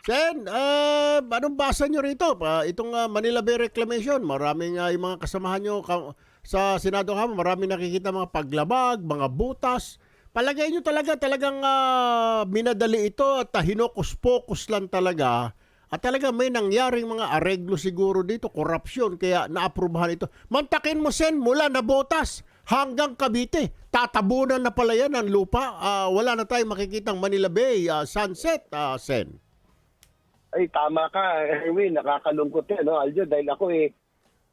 Sen, uh, anong basa nyo rito? Ah, itong ah, Manila Bay Reclamation, maraming ah, yung mga kasamahan nyo ka- sa Senado ha, maraming nakikita mga paglabag, mga butas. Palagay nyo talaga, talagang ah, minadali ito at ah, hinokus-pokus lang talaga. At talaga may nangyaring mga areglo siguro dito, korupsyon, kaya naaprubahan ito. Mantakin mo, Sen, mula na botas hanggang Cavite. Tatabunan na pala yan ang lupa. Ah, wala na tayong makikitang Manila Bay ah, sunset, ah, Sen. Ay, tama ka, Erwin. Nakakalungkot yan, no, Aljo? Dahil ako eh,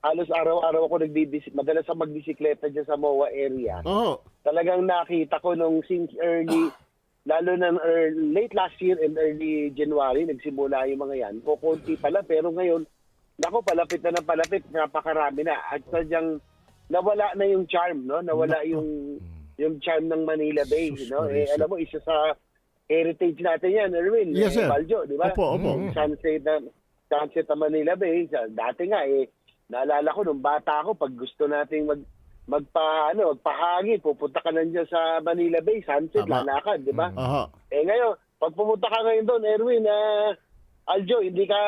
halos araw-araw ako nagbibis madalas sa magbisikleta dyan sa MOA area. Oo. Talagang nakita ko nung since early, lalo na early, late last year and early January, nagsimula yung mga yan. Kukunti pala, pero ngayon, nako, palapit na ng palapit, napakarami na. At sadyang nawala na yung charm, no? Nawala yung yung charm ng Manila Bay, no? Eh, alam mo, isa sa heritage natin yan, Erwin. Yes, eh, sir. Baljo, di ba? Opo, opo. Yung sunset na sunset ng Manila Bay. Sa- Dati nga eh naalala ko nung bata ako pag gusto nating mag magpa ano, magpahangin, pupunta ka nandiyan sa Manila Bay, sunset, Tama. lalakad, di ba? Aha. Eh ngayon, pag pumunta ka ngayon doon, Erwin, ah, Aljo, hindi ka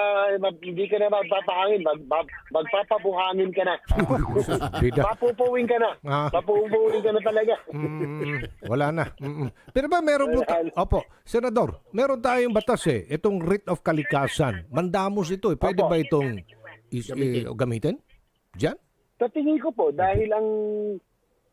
hindi ka na magpapahangin, mag, mag, magpapabuhangin ka na. Bida. Papupuwing ka na. Ah. Papupuwing ka na talaga. Wala na. Mm-mm. Pero ba meron po, ta- opo, senador, meron tayong batas eh, itong writ of kalikasan. Mandamos ito eh. Pwede Opo. ba itong is, Gamitin. eh, gamitin? Diyan? Sa tingin ko po, dahil ang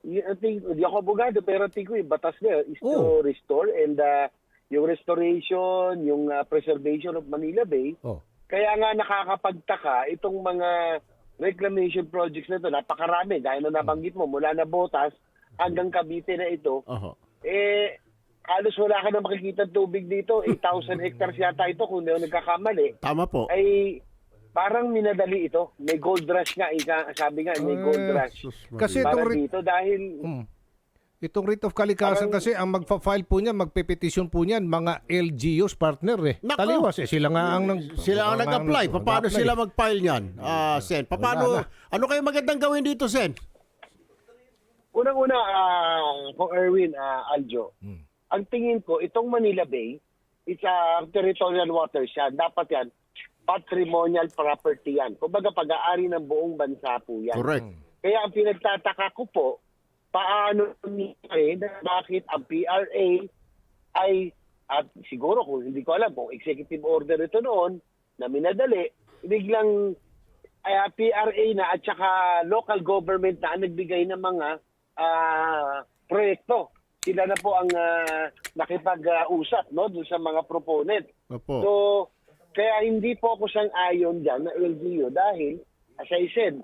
y- I think, hindi ako abogado, pero tingin ko yung batas na yun is to Oh. restore and uh, yung restoration, yung uh, preservation of Manila Bay. Oh. Kaya nga nakakapagtaka itong mga reclamation projects na ito, napakarami, gaya na nabanggit mo, mula na Botas hanggang Cavite na ito, Aha. eh, halos wala ka na makikita tubig dito. 8,000 hectares yata ito kung hindi ako nagkakamali Tama po. ay parang minadali ito. May gold rush nga, ika, sabi nga, may gold Ah, rush. Sus, Kasi itong Para dito dahil mm, itong writ of kalikasan Parang- kasi ang magfa-file po niyan, magpe-petition po niyan mga LGUs partner eh. Nako. Taliwas eh, sila nga ang nang Sila ang nag-apply. Paano nag-apply. sila mag-file niyan? Ah, Sen, paano, ano kayo magandang gawin dito, Sen? Unang-una, ah, kung Erwin, ah, Aljo, Hmm. ang tingin ko, itong Manila Bay, it's a territorial waters yan. Dapat yan, patrimonial property yan. Kumbaga, pag-aari ng buong bansa po yan. Correct. Kaya ang pinagtataka ko po, paano nangyari na bakit ang PRA ay, at siguro kung hindi ko alam kung executive order ito noon, na minadali, biglang ay, PRA na at saka local government na nagbigay ng mga ah, proyekto. Sila na po ang ah, nakipag-usap no, dun sa mga proponent. Opo. So, kaya hindi po ako sang ayon dyan na LGU dahil, as I said,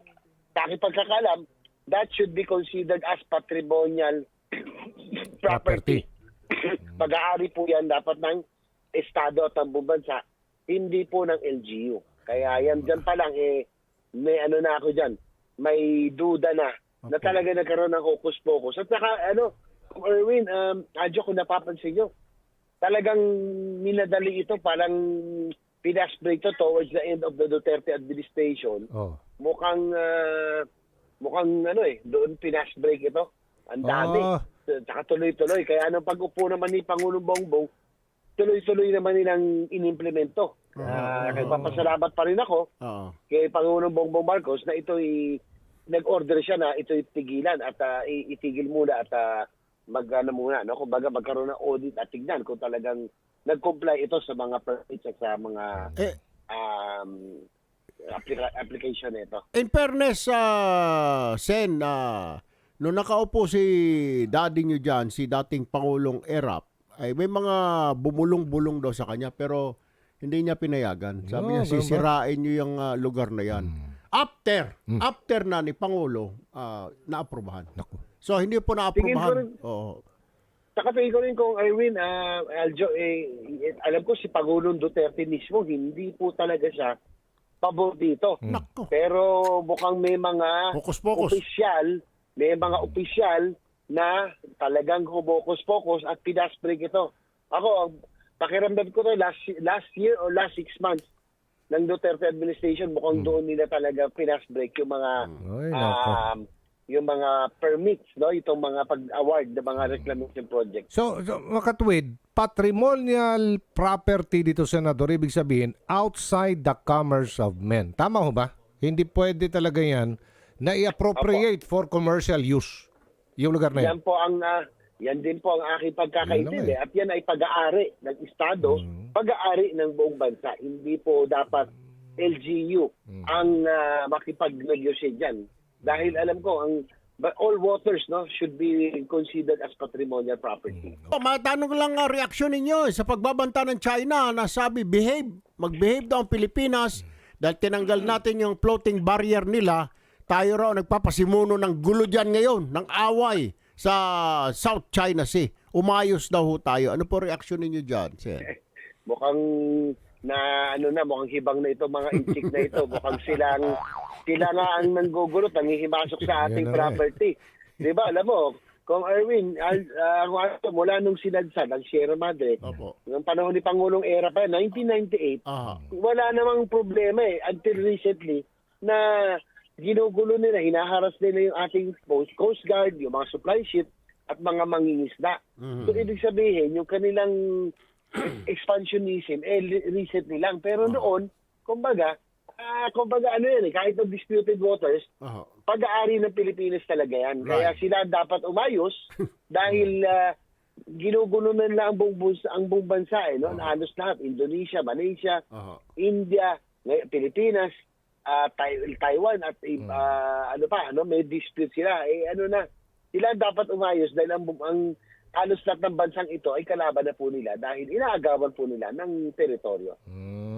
sa aking pagkakalam, that should be considered as patrimonial property. Pag-aari po yan dapat ng Estado at ng buong bansa, hindi po ng LGU. Kaya yan dyan pa lang, eh, may ano na ako dyan, may duda na, na talaga nagkaroon ng hocus-pocus. At saka, ano, kung Erwin, um, Adjo, kung napapansin nyo, talagang minadali ito, parang pinasbreak to towards the end of the Duterte administration. Oh. Mukhang, ah, mukhang ano eh, doon pinasbreak ito. Ang dami. Ah. Tsaka tuloy-tuloy. Kaya anong pag-upo naman ni Pangulong Bongbong, tuloy-tuloy naman nilang inimplemento. Ah. Uh, papasalamat pa rin ako Oo. kay Pangulong Bongbong Marcos na ito'y nag-order siya na ito'y tigilan at i- itigil muna at ah, mag ano muna no kumbaga magkaroon ng audit at tignan kung talagang nag-comply ito sa mga permits at sa mga Eh, um, applica- application nito. in fairness, sa Sen, uh, nung nakaupo si daddy nyo dyan, si dating Pangulong Erap, ay may mga bumulong-bulong daw sa kanya, pero hindi niya pinayagan. Sabi niya, No, ba? sisirain nyo yung ah, lugar na yan. After, Hmm. after na ni Pangulo, ah, naaprubahan. Naku. So, hindi po naaprubahan. Oo. Saka tingin ko rin kung Irwin, ah, Aljo, eh, eh, alam ko si Pangulong Duterte mismo, hindi po talaga siya pabor dito. Nako. Pero mukhang may mga Focus-focus. opisyal, may mga opisyal na talagang humukus-focus at pinasbreak ito. Ako, ang pakiramdam ko to last, last year or last six months ng Duterte administration, mukhang doon nila talaga pinasbreak yung mga Ay, nako. um, yung mga permits, no? Itong mga pag-award ng mga reclamation projects. So, so makatwid, patrimonial property dito, Senador, ibig sabihin, outside the commerce of men. Tama ho ba? Hindi pwede talaga yan na i-appropriate for commercial use. Yung lugar na yan. Yan po ang ah, yan din po ang aking pagkakaintindi Yan naman at yan ay pag-aari ng Estado, Mm. pag-aari ng buong bansa. Hindi po dapat LGU Mm. ang uh, makipag-negotiate dyan. Dahil alam ko, ang but all waters no should be considered as patrimonial property. Mm. Oh, matanong lang ang reaksyon ninyo sa pagbabanta ng China na sabi behave, mag-behave daw ang Pilipinas dahil tinanggal natin yung floating barrier nila. Tayo raw nagpapasimuno ng gulo dyan ngayon, ng away sa South China Sea. Umayos daw ho tayo. Ano po reaksyon ninyo dyan, sir? Mukhang na ano na mukhang hibang na ito mga inchik na ito mukhang silang sila nga ang nanggugulo nangihimasok sa Yan na ating eh. property di ba alam mo kung Erwin al, ah, kung ano, mula nung sinadsad ang Sierra Madre Opo. ng panahon ni Pangulong Era pa 1998 Aha. wala namang problema eh until recently na ginugulo nila hinaharas nila yung ating Coast, Coast Guard yung mga supply ship at mga mangingisda Mhm. So ibig sabihin, yung kanilang expansionism, eh, recently lang. Pero noon, kumbaga, ah, kumbaga ano yan eh, kahit ng disputed waters, Aha. pag-aari ng Pilipinas talaga yan. Right. Kaya sila dapat umayos dahil uh, ginugulo na nila ang buong, bansa, ang buong bansa eh, no? Halos lahat, Indonesia, Malaysia, Aha. India, Pilipinas, Tai- Taiwan at ah, ano pa, ano, may dispute sila. Eh ano na, sila dapat umayos dahil ang, ang halos lahat ng bansang ito ay kalaban na po nila dahil inaagawan po nila ng teritoryo. Mm.